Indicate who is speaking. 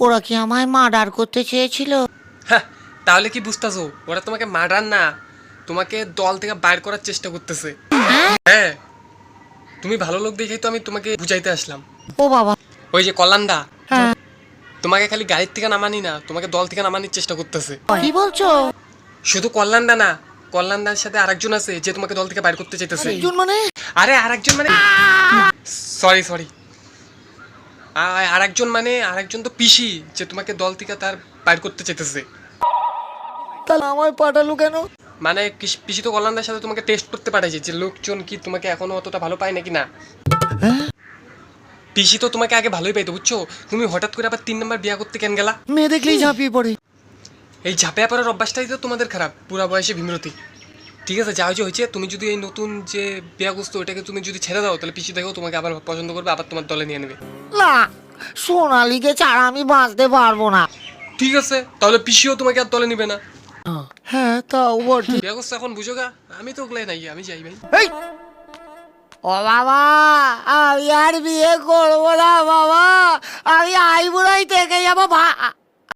Speaker 1: ওরা কি আমায় মার্ডার করতে চেয়েছিল?
Speaker 2: হ্যাঁ তাহলে কি বুঝতেছো? ওরা তোমাকে মার্ডার না তোমাকে দল থেকে বাইর করার চেষ্টা করতেছে। হ্যাঁ? তুমি ভালো লোক দেখেই তো আমি তোমাকে বুঝাইতে আসলাম।
Speaker 1: ও বাবা।
Speaker 2: ওই যে কল্যাণদা
Speaker 1: হ্যাঁ।
Speaker 2: তোমাকে খালি গাড়ির থেকে নামানি না তোমাকে দল থেকে নামানির চেষ্টা করতেছে।
Speaker 1: কি বলছো?
Speaker 2: শুধু কল্যাণদা না কল্যাণদার সাথে আরেকজন আছে যে তোমাকে দল থেকে বাইর করতে চাইতেছে।
Speaker 1: মানে?
Speaker 2: আরে আরেকজন মানে সরি সরি আরেকজন মানে আরেকজন তো পিসি যে তোমাকে দল থেকে তার বাইর করতে চাইতেছে।
Speaker 1: তাহলে আমায় পাঠালো কেন?
Speaker 2: মানে পিসি তো কল্যাণদার সাথে তোমাকে টেস্ট করতে পাঠাইছে যে লোকজন কি তোমাকে এখনও অতটা ভালো পায় নাকি না? পিসি তো তোমাকে আগে ভালোই পাইতো বুঝছ? তুমি হঠাৎ করে আবার তিন নম্বর বিয়া করতে কেন গেলা?
Speaker 1: মেয়ে দেখলেই ঝাঁপিয়ে পড়ে।
Speaker 2: এই ঝাঁপিয়া পড়ার অভ্যাসটাই তো তোমাদের খারাপ পুরা বয়সে ভীমরতি। ঠিক আছে যা হয়েছে হয়েছে তুমি যদি এই নতুন যে বিয়া করছ ওটাকে তুমি যদি ছেড়ে দাও তাহলে পিসি দেখো তোমাকে আবার পছন্দ করবে আবার তোমার দলে নিয়ে নেবে।
Speaker 1: না সোনালিকে ছাড়া আমি বাঁচতে পারব না।
Speaker 2: ঠিক আছে তাহলে পিসিও তোমাকে আর তলে নিবে না।
Speaker 1: হ্যাঁ তাও বটে।
Speaker 2: ব্যবস্থা এখন বুঝো গা? আমি তো ওগুলাই নাই আমি যাই ভাই।
Speaker 1: এই! ও বাবা আমি আর বিয়ে করব না বাবা। আমি আইবুড়াই থেকে যাব